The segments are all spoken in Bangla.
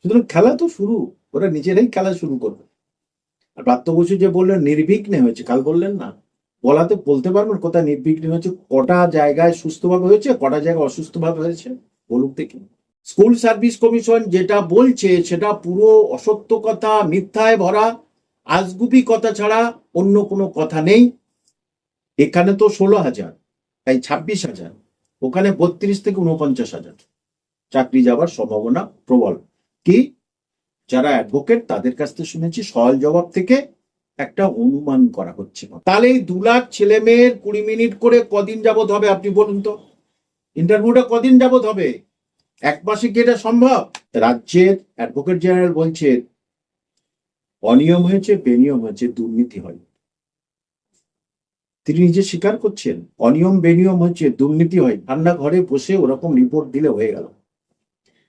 সুতরাং খেলা তো শুরু, ওরা নিজেরাই খেলা শুরু করবে। আর প্রাপ্ত বসু যে বললেন, নির্বিঘ্নে হয়েছে, কাল বললেন না। বলাতে বলতে পারবেন কোথায় নির্বিঘ্নে হয়েছে, কটা জায়গায় সুস্থভাবে হয়েছে, কটা জায়গায় অসুস্থভাবে হয়েছে, বলুক দেখি। স্কুল সার্ভিস কমিশন যেটা বলছে, সেটা পুরো অসত্য কথা, মিথ্যায় ভরা, আজগুবি কথা ছাড়া অন্য কোনো কথা নেই। এখানে তো ষোলো হাজার এই ছাব্বিশ হাজার, ওখানে বত্রিশ থেকে উনপঞ্চাশ হাজার। চাকরি যাওয়ার সম্ভাবনা প্রবল। কি? যারা অ্যাডভোকেট তাদের কাছ থেকে শুনেছি সহজ জবাব থেকে একটা অনুমান করা হচ্ছে। তাহলে এই দু লাখ ছেলে মেয়ের কুড়ি মিনিট করে কদিন যাবত হবে, আপনি বলুন তো? ইন্টারভিউটা কদিন যাবত হবে? এক মাসে কি এটা সম্ভব? রাজ্যের অ্যাডভোকেট জেনারেল বলছে, অনিয়ম হয়েছে, বেনিয়ম হয়েছে, দুর্নীতি হয়। তিনি নিজে স্বীকার করছেন, অনিয়ম, বেনিয়ম হচ্ছে দুর্নীতি হয়। ঘরে বসে ওরকম রিপোর্ট দিলে হয়ে গেল।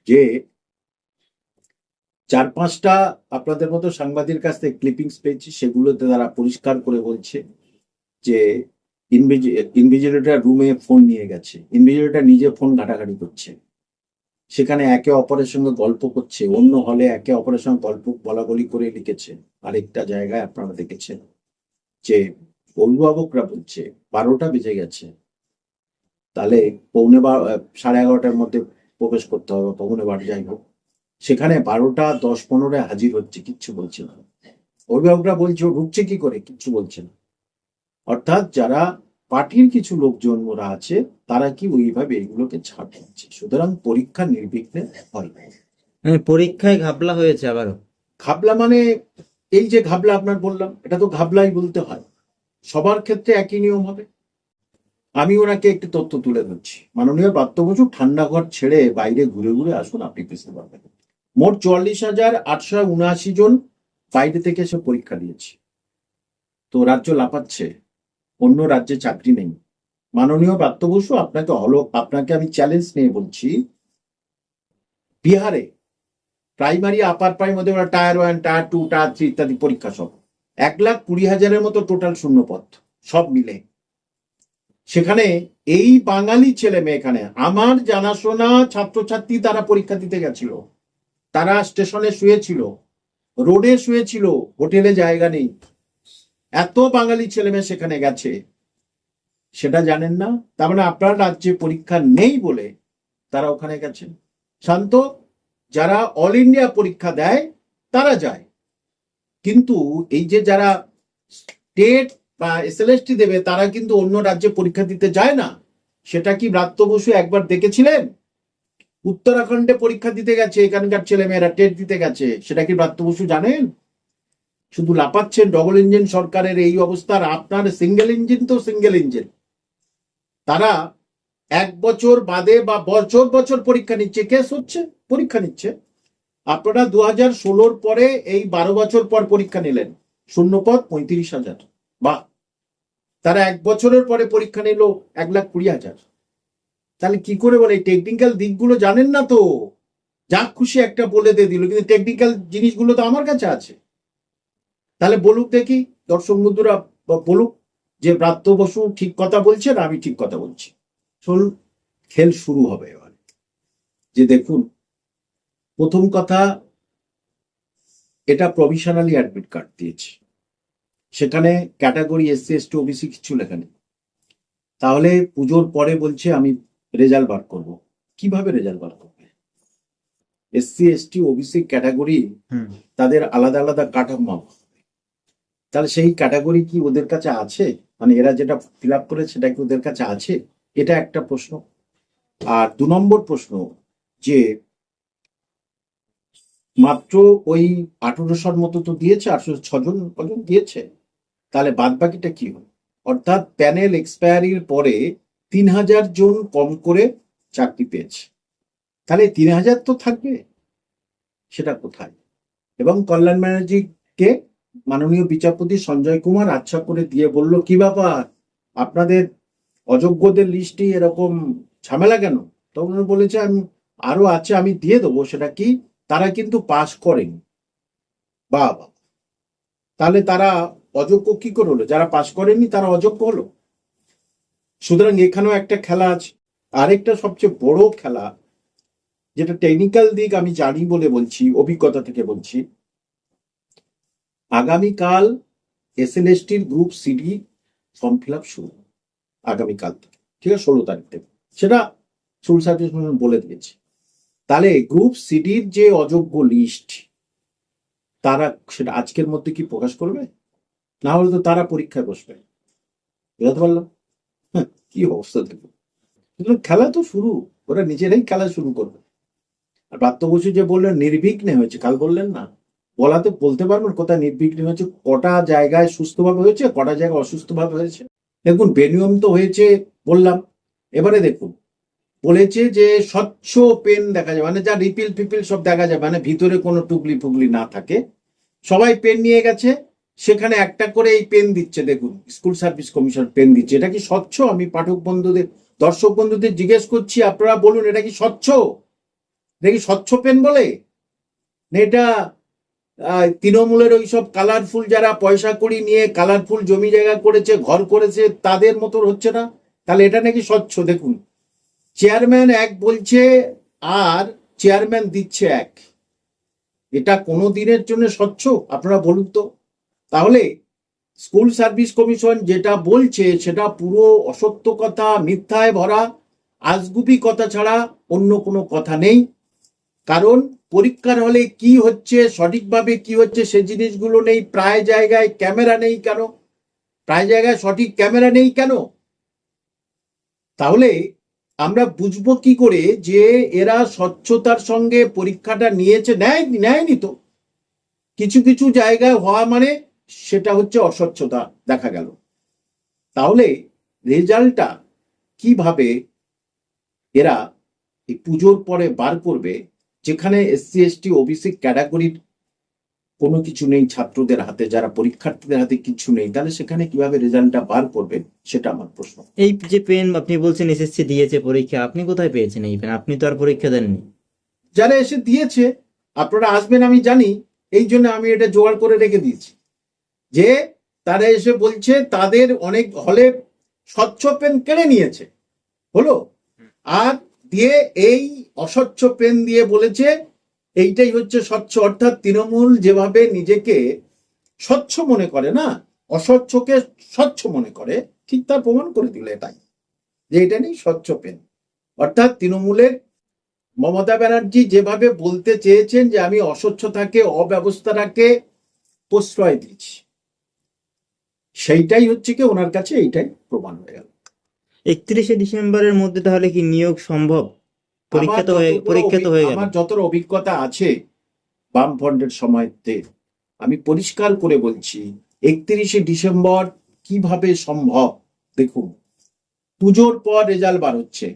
যে চার পাঁচটা আপনাদের মতো সাংবাদিকের কাছ থেকে ক্লিপিংস পেয়েছি, সেগুলোতে তারা পরিষ্কার করে বলছে যে ইনভিজিলেটর রুমে ফোন নিয়ে গেছে। ইনভিজিলেটর নিজে ফোন ঘাটাঘাটি করছে। সেখানে একে অপরের সঙ্গে গল্প করছে। অন্য হলে একে অপরের সঙ্গে গল্প বলা বলি করে লিখেছে। আরেকটা জায়গায় আপনারা দেখেছেন যে অভিভাবকরা বলছে, বারোটা বেজে গেছে। তাহলে পৌনে বারো সাড়ে এগারোটার মধ্যে প্রবেশ করতে হবে পৌনে বারো যাই হোক। সেখানে বারোটা দশ পনেরো হাজির হচ্ছে কিচ্ছু বলছে না। অভিভাবকরা বলছে ঢুকছে কি করে? কিচ্ছু বলছে না। অর্থাৎ যারা পার্টির কিছু লোকজন ওরা আছে তারা কি ওইভাবে এগুলোকে ছাড় দিচ্ছে? সুতরাং পরীক্ষা নির্বিঘ্নে হয়। মানে পরীক্ষায় ঘাবলা হয়েছে আবারও। ঘাবলা মানে এই যে ঘাবলা আপনার বললাম এটা তো ঘাবলাই বলতে হয়। সবার ক্ষেত্রে একই নিয়ম হবে। আমি ওনাকে একটি তথ্য তুলে ধরছি। মাননীয় প্রাপ্ত বসু ঠান্ডা ঘর ছেড়ে বাইরে ঘুরে ঘুরে আসুন আপনি বুঝতে পারবেন। মোট চুয়াল্লিশ হাজার আটশো উনআশি জন বাইরে থেকে এসে পরীক্ষা দিয়েছে। তো রাজ্য লাপাচ্ছে অন্য রাজ্যে চাকরি নেই। মাননীয় প্রাপ্ত বসু আপনাকে হলো, আপনাকে আমি চ্যালেঞ্জ নিয়ে বলছি, বিহারে প্রাইমারি আপার প্রাইমারি ওরা tier one tier two tier three ইত্যাদি পরীক্ষা সব। এক লাখ কুড়ি হাজারের মতো টোটাল শূন্যপদ, সব মিলে। সেখানে এই বাঙালি ছেলে মেয়ে এখানে, আমার জানাশোনা ছাত্রছাত্রী তারা পরীক্ষা দিতে গেছিল। তারা স্টেশনে শুয়েছিল, রোডে শুয়েছিল, হোটেলে জায়গা নেই। এত বাঙালি ছেলে মেয়ে সেখানে গেছে। সেটা জানেন না? তার মানে আপনার রাজ্যে পরীক্ষা নেই বলে তারা ওখানে গেছেন শান্ত, যারা অল ইন্ডিয়া পরীক্ষা দেয়, তারা যায়। কিন্তু এই যে যারা স্টেট বা এসএলএসটি দেবে, তারা কিন্তু অন্য রাজ্যে পরীক্ষা দিতে যায় না। সেটা কি ব্রাত্য বসু একবার দেখেছিলেন? উত্তরাখণ্ডে পরীক্ষা দিতে গেছে, এখানকার ছেলেমেয়েরা, টেট দিতে গেছে। সেটা কি ব্রাত্য বসু জানেন? শুধু লাপাচ্ছেন ডবল ইঞ্জিন সরকারের এই অবস্থার আপনার সিঙ্গেল ইঞ্জিন তো সিঙ্গেল ইঞ্জিন। তারা এক বছর বাদে বা বছর বছর পরীক্ষা নিচ্ছে, কেস হচ্ছে, পরীক্ষা নিচ্ছে। আপনারা দু হাজার ষোলোর পরে এই বারো বছর পর পরীক্ষা নিলেন, শূন্যপদ পঁয়ত্রিশ হাজার। বাহ! তারা এক বছরের পরে পরীক্ষা নিল এক লাখ কুড়ি হাজার। তাহলে কি করে বলে টেকনিক্যাল দিকগুলো জানেন না তো? যা খুশি একটা বলে দিয়ে দিল, কিন্তু টেকনিক্যাল জিনিসগুলো তো আমার কাছে আছে। তাহলে বলুক দেখি, দর্শক বন্ধুরা বলুক যে ব্রাত্য বসু ঠিক কথা বলছে বলছেন আমি ঠিক কথা বলছি। চল খেল শুরু হবে এবার। যে দেখুন, প্রথম কথা, এটা প্রভিশনালি অ্যাডমিট কার্ড দিয়েছে। সেখানে ক্যাটাগরি এসসি এসটি ওবিসি কিছু লেখা নেই। তাহলে পুজোর পরে বলছে, আমি রেজাল্ট বার করব। কীভাবে রেজাল্ট বার করবে? এসসি এসটি ওবিসি ক্যাটাগরি তাদের আলাদা আলাদা কাঠামো তাহলে সেই ক্যাটাগরি কি ওদের কাছে আছে? মানে এরা যেটা ফিল আপ করে সেটা কি ওদের কাছে আছে? এটা একটা প্রশ্ন। আর দু নম্বর প্রশ্ন যে মাত্র ওই আঠেরোশোর মতো তো দিয়েছে আঠেরো ছজন কজন দিয়েছে। তাহলে বাদ বাকিটা কি হল অর্থাৎ প্যানেল এক্সপায়ারির পরে তিন হাজার জন কম করে চাকরি পেয়েছে। তাহলে তিন হাজার তো থাকবে, সেটা কোথায়? এবং কল্যাণ ব্যানার্জিকে মাননীয় বিচারপতি সঞ্জয় কুমার আচ্ছা করে দিয়ে বলল, কি ব্যাপার? আপনাদের অযোগ্যদের লিস্টে এরকম ঝামেলা কেন? তখন বলেছে, আমি, আরও আছে আমি দিয়ে দেবো, সেটা কি? তারা কিন্তু পাস করেনি। বা তাহলে তারা অযোগ্য কি করে হলো? যারা পাস করেনি, তারা অযোগ্য হলো? সুতরাং এখানেও একটা খেলা আছে। আরেকটা সবচেয়ে বড় খেলা, যেটা টেকনিক্যাল দিক আমি জানি বলে বলছি, অভিজ্ঞতা থেকে বলছি, আগামীকাল S L group C D form fill up শুরু আগামীকাল থেকে, ঠিক আছে? ষোলো তারিখ থেকে। সেটা সিভিল সার্ভিস বলে দিয়েছে। তাহলে গ্রুপ সিডির যে অযোগ্য লিস্ট তারা সেটা আজকের মধ্যে কি প্রকাশ করবে? না হলে তো তারা পরীক্ষায় বসবে। বুঝতে পারলাম? কি অবস্থা দেখুন। খেলা তো শুরু, ওরা নিজেরাই খেলা শুরু করবে। আর প্রাপ্ত বসু যে বললেন, নির্বিঘ্নে হয়েছে, কাল বললেন না। বলাতে বলতে পারবেন কোথায় নির্বিঘ্নে হয়েছে, কটা জায়গায় সুস্থভাবে হয়েছে, কটা জায়গায় অসুস্থভাবে হয়েছে। দেখুন, বেনিয়ম তো হয়েছে বললাম। এবারে দেখুন, বলেছে যে স্বচ্ছ পেন দেখা যায় মানে যা রিপিল ফিপিল সব দেখা যায় মানে ভিতরে কোনো টুকলি ফুগলি না থাকে। সবাই পেন নিয়ে গেছে সেখানে একটা করে এই পেন দিচ্ছে, দেখুন স্কুল সার্ভিস কমিশন পেন দিচ্ছে। এটা কি স্বচ্ছ? আমি পাঠক বন্ধুদের, দর্শক বন্ধুদের জিজ্ঞেস করছি, আপনারা বলুন, এটা কি স্বচ্ছ? এটা কি স্বচ্ছ পেন বলে? এটা তৃণমূলের ওই সব কালারফুল যারা পয়সা কড়ি নিয়ে কালারফুল জমি জায়গা করেছে, ঘর করেছে, তাদের মতো হচ্ছে না? তাহলে এটা নাকি স্বচ্ছ? দেখুন চেয়ারম্যান এক বলছে, আর চেয়ারম্যান দিচ্ছে এক। এটা কোনো দিনের জন্য স্বচ্ছ? আপনারা বলুন তো। তাহলে স্কুল সার্ভিস কমিশন যেটা বলছে সেটা পুরো অসত্য কথা, মিথ্যায় ভরা, আজগুবি কথা ছাড়া অন্য কোনো কথা নেই। কারণ পরীক্ষার হলে কি হচ্ছে, সঠিকভাবে কি হচ্ছে সে জিনিসগুলো নেই, প্রায় জায়গায় ক্যামেরা নেই কেন? প্রায় জায়গায় সঠিক ক্যামেরা নেই কেন? তাহলে আমরা বুঝব কি করে যে এরা স্বচ্ছতার সঙ্গে পরীক্ষাটা নিয়েছে, নেয় নেয়নি তো। কিছু কিছু জায়গায় হওয়া মানে সেটা হচ্ছে অস্বচ্ছতা দেখা গেল। তাহলে রেজাল্টটা কীভাবে এরা এই পুজোর পরে বার করবে যেখানে এসসি এসটি ওবিসি ক্যাটাগরির কোনো কিছু নেই ছাত্রদের হাতে যারা পরীক্ষার্থীদের হাতে কিছু নেই তাহলে সেখানে কীভাবে রেজাল্টটা বার করবে সেটা আমার প্রশ্ন। এই যে পেন আপনি বলছেন এসএসসি দিয়েছে পরীক্ষা আপনি কোথায় পেয়েছেন এই পেন? আপনি তো আর পরীক্ষা দেননি। যারা এসে দিয়েছে আপনারা আসবেন আমি জানি এই জন্য আমি এটা জোগাড় করে রেখে দিয়েছি। যে তারা এসে বলছে, তাদের অনেক হলে স্বচ্ছ পেন কেড়ে নিয়েছে। হলো? আর দিয়ে এই অস্বচ্ছ পেন দিয়ে বলেছে, এইটাই হচ্ছে স্বচ্ছ। অর্থাৎ তৃণমূল যেভাবে নিজেকে স্বচ্ছ মনে করে না, অস্বচ্ছকে স্বচ্ছ মনে করে, ঠিক তার প্রমাণ করে দিল এটাই, যে এটা নেই স্বচ্ছ পেন। অর্থাৎ তৃণমূলের মমতা ব্যানার্জি যেভাবে বলতে চেয়েছেন যে, আমি অস্বচ্ছতাকে, অব্যবস্থাটাকে প্রশ্রয় দিচ্ছি সেইটাই হচ্ছে কি ওনার কাছে এইটাই প্রমাণ হয়ে গেল। একত্রিশে ডিসেম্বরের মধ্যে তাহলে কি নিয়োগ সম্ভব? পরীক্ষা তো হয়ে পরীক্ষা তো হয়ে গেল। আমার যতটা অভিজ্ঞতা আছে বামফ্রন্টের সময়তে আমি পরিষ্কার করে বলছি একত্রিশে ডিসেম্বর কীভাবে সম্ভব? দেখুন পুজোর পর রেজাল্ট বার হচ্ছে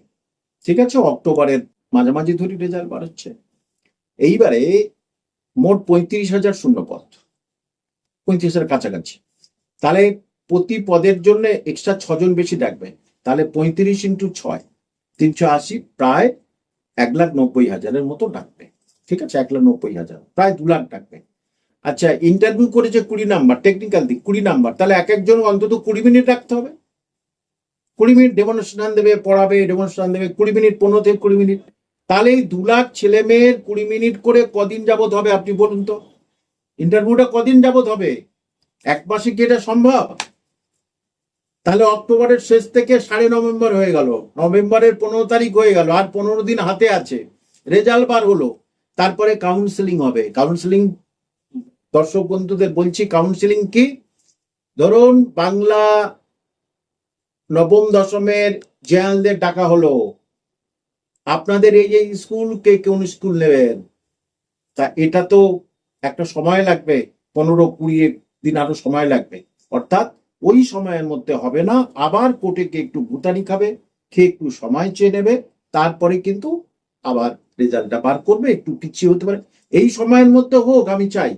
ঠিক আছে? অক্টোবরের মাঝামাঝি ধরে রেজাল্ট বার হচ্ছে। এইবারে মোট পঁয়ত্রিশ হাজার শূন্য পদ পঁয়ত্রিশ হাজার কাছাকাছি। তাহলে প্রতি পদের জন্য এক্সট্রা ছজন বেশি ডাকবে। তাহলে পঁয়ত্রিশ ইন্টু ছয়, তিনশো আশি প্রায় এক লাখ নব্বই হাজারের মতো ডাকবে। ঠিক আছে? এক লাখ নব্বই হাজার, প্রায় দু লাখ ডাকবে। আচ্ছা ইন্টারভিউ করেছে কুড়ি নাম্বার টেকনিক্যাল দিক, কুড়ি নাম্বার। তাহলে এক একজন অন্তত কুড়ি মিনিট রাখতে হবে। কুড়ি মিনিট ডেমনস্ট্রেশন দেবে, পড়াবে ডেমনস্ট্রেশন দেবে, কুড়ি মিনিট, পনেরো থেকে কুড়ি মিনিট। তাহলে এই দু লাখ ছেলে মেয়ের কুড়ি মিনিট করে কদিন যাবত হবে আপনি বলুন তো? ইন্টারভিউটা কদিন যাবত হবে? এক মাসে কি এটা সম্ভব? তাহলে অক্টোবরের শেষ থেকে সাড়ে নভেম্বর হয়ে গেল। নভেম্বরের পনেরো তারিখ হয়ে গেল, আর পনেরো দিন হাতে আছে। রেজাল্ট বার হলো। তারপরে কাউন্সেলিং হবে। কাউন্সেলিং দর্শক বন্ধুদের বলছি কাউন্সেলিং কি? ধরুন বাংলা নবম দশমের জেনারেলদের ডাকা হলো। আপনাদের এই যে স্কুল কে কোন স্কুল নেবেন? তা এটা তো একটা সময় লাগবে, পনেরো কুড়ি দিন আরও সময় লাগবে। অর্থাৎ ওই সময়ের মধ্যে হবে না, আবার কোর্টে গিয়ে একটু ভুতানি খাবে, খেয়ে একটু সময় চেয়ে নেবে, তারপরে কিন্তু আবার রেজাল্টটা বার করবে, একটু পিছিয়ে হতে পারে। এই সময়ের মধ্যে হোক, আমি চাই।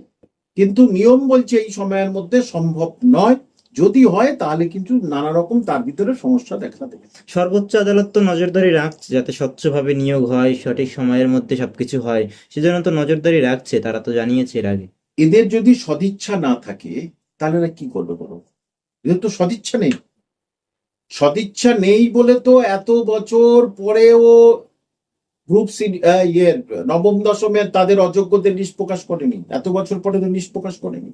কিন্তু নিয়ম বলছে এই সময়ের মধ্যে সম্ভব নয়। যদি হয়, তাহলে কিন্তু নানা রকম তার ভিতরে সমস্যা দেখা দেবে। সর্বোচ্চ আদালত তো নজরদারি রাখছে, যাতে স্বচ্ছভাবে নিয়োগ হয়, সঠিক সময়ের মধ্যে সবকিছু হয়। সেজন্য তো নজরদারি রাখছে, তারা তো জানিয়েছে এর আগে। এদের যদি সদিচ্ছা না থাকে, তাহলে এরা কি করবে বলো? এদের তো সদিচ্ছা নেই। সদিচ্ছা নেই বলে তো এত বছর পরেও গ্রুপ সি ইয়ের নবম, দশমের তাদের অযোগ্যদের লিস্ট প্রকাশ করেনি। এত বছর পরে তো লিস্ট প্রকাশ করেনি।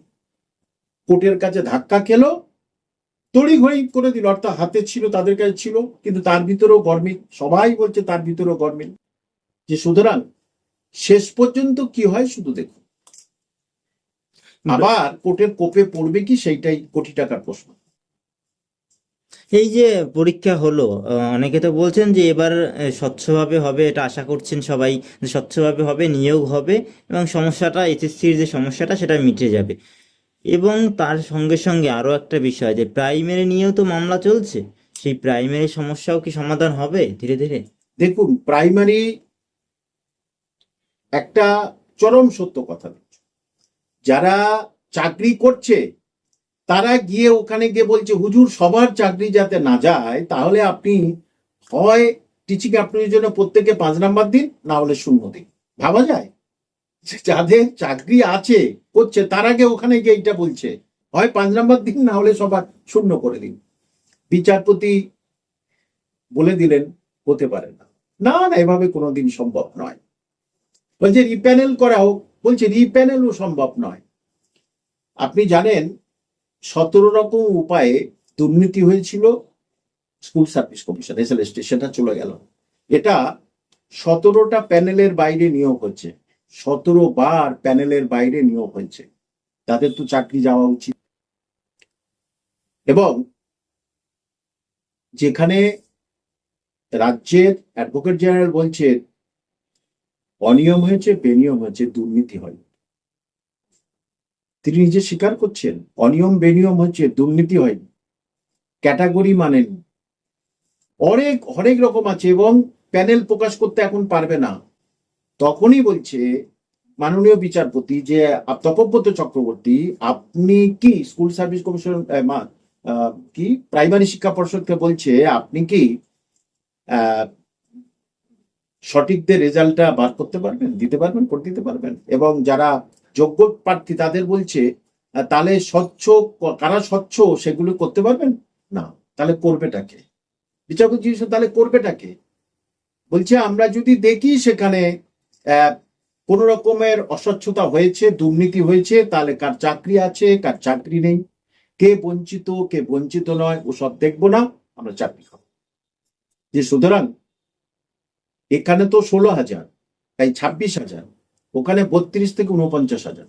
কোর্টের কাছে ধাক্কা খেলো তড়ি ঘড়ি করে দিল। অর্থাৎ হাতে ছিল, তাদের কাছে ছিল, কিন্তু তার ভিতরেও গরমিল। সবাই বলছে তার ভিতরেও গরমিল। যে সুতরাং শেষ পর্যন্ত কি হয়, শুধু দেখুন। আবার কোর্টের কোপে পড়বে কি সেইটাই কোটি টাকার প্রশ্ন। এই যে পরীক্ষা হলো অনেকে তো বলছেন যে এবার স্বচ্ছভাবে হবে এটা আশা করছেন সবাই যে স্বচ্ছভাবে হবে নিয়োগ হবে এবং সমস্যাটা এইচএসসির যে সমস্যাটা সেটা মিটে যাবে। এবং তার সঙ্গে সঙ্গে আরও একটা বিষয় যে প্রাইমারি নিয়েও তো মামলা চলছে সেই প্রাইমারি সমস্যাও কি সমাধান হবে ধীরে ধীরে? দেখুন প্রাইমারি একটা চরম সত্য কথা। যারা চাকরি করছে, তারা গিয়ে ওখানে গিয়ে বলছে, হুজুর, সবার চাকরি যাতে না যায়, তাহলে আপনি হয় টিচিং অ্যাপ্রিলের জন্য প্রত্যেকে পাঁচ নাম্বার দিন, না হলে শূন্য দিন। ভাবা যায়? যাদের চাকরি আছে, করছে, তার আগে ওখানে গিয়ে এইটা বলছে, হয় পাঁচ নাম্বার দিন, না হলে সবার শূন্য করে দিন। বিচারপতি বলে দিলেন, হতে পারে না। না না, এভাবে কোনোদিন সম্ভব নয়। বলছে, রিপ্যানেল করা হোক বলছে রিপ্যানেলও সম্ভব নয়। আপনি জানেন, সতেরো রকম উপায়ে দুর্নীতি হয়েছিল স্কুল সার্ভিস কমিশন এসএলএসটি সেটা চলে গেল। এটা সতেরোটা প্যানেলের বাইরে নিয়োগ হচ্ছে। সতেরো বার প্যানেলের বাইরে নিয়োগ হয়েছে। তাদের তো চাকরি যাওয়া উচিত। এবং যেখানে রাজ্যের অ্যাডভোকেট জেনারেল বলছে অনিয়ম হয়েছে, বেনিয়ম হয়েছে, দুর্নীতি হয়। তিনি নিজে স্বীকার করছেন, অনিয়ম, বেনিয়ম হচ্ছে দুর্নীতি হয়নি ক্যাটাগরি মানেন অনেক অনেক রকম আছে এবং প্যানেল প্রকাশ করতে এখন পারবে না। তখনই বলছে মাননীয় বিচারপতি যে তপব্রত চক্রবর্তী, আপনি কি স্কুল সার্ভিস কমিশন কি, প্রাইমারি শিক্ষা পর্ষদকে বলছে, আপনি কি সঠিকদের রেজাল্টটা বার করতে পারবেন, দিতে পারবেন করে দিতে পারবেন। এবং যারা যোগ্য প্রার্থী তাদের বলছে তাহলে স্বচ্ছ কারা স্বচ্ছ সেগুলো করতে পারবেন? না। তাহলে করবেটাকে বিচারপতি জিজ্ঞেস তাহলে করবেটাকে বলছে, আমরা যদি দেখি সেখানে কোন রকমের অস্বচ্ছতা হয়েছে, দুর্নীতি হয়েছে, তাহলে কার চাকরি আছে, কার চাকরি নেই? কে বঞ্চিত কে বঞ্চিত নয়, ওসব দেখব না, আমরা চাকরি খাব। যে সুতরাং এখানে তো ষোলো হাজার, তাই ছাব্বিশ হাজার, ওখানে বত্রিশ থেকে উনপঞ্চাশ হাজার।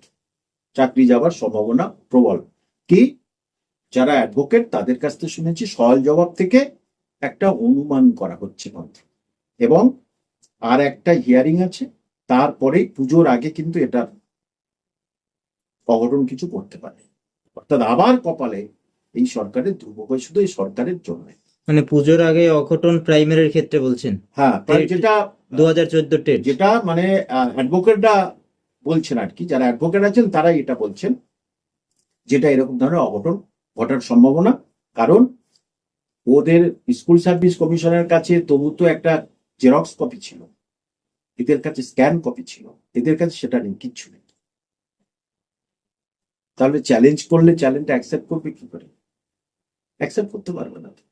চাকরি যাওয়ার সম্ভাবনা প্রবল। কি? যারা অ্যাডভোকেট তাদের কাছ থেকে শুনেছি, সওয়াল জবাব থেকে একটা অনুমান করা হচ্ছে মাত্র এবং আর একটা হিয়ারিং আছে, তারপরেই পুজোর আগে কিন্তু এটা অঘটন কিছু করতে পারে। অর্থাৎ আবার কপালে এই সরকারের দুর্ভোগ শুধু এই সরকারের জন্য। মানে পুজোর আগে অঘটন প্রাইমারির ক্ষেত্রে বলছেন। হ্যাঁ যেটা দু হাজার চোদ্দ টেট। যেটা মানে অ্যাডভোকেটরা বলছেন আর কি যারা অ্যাডভোকেট আছেন তারাই এটা বলছেন যেটা এরকম ধরনের অঘটন ঘটার সম্ভাবনা। কারণ ওদের স্কুল সার্ভিস কমিশনের কাছে তবু তো একটা জেরক্স কপি ছিল এদের কাছে স্ক্যান কপি ছিল এদের কাছে সেটা নেই কিচ্ছু নেই। তাহলে চ্যালেঞ্জ করলে চ্যালেঞ্জটা অ্যাকসেপ্ট করবে কি করে? অ্যাকসেপ্ট করতে পারবে না তো।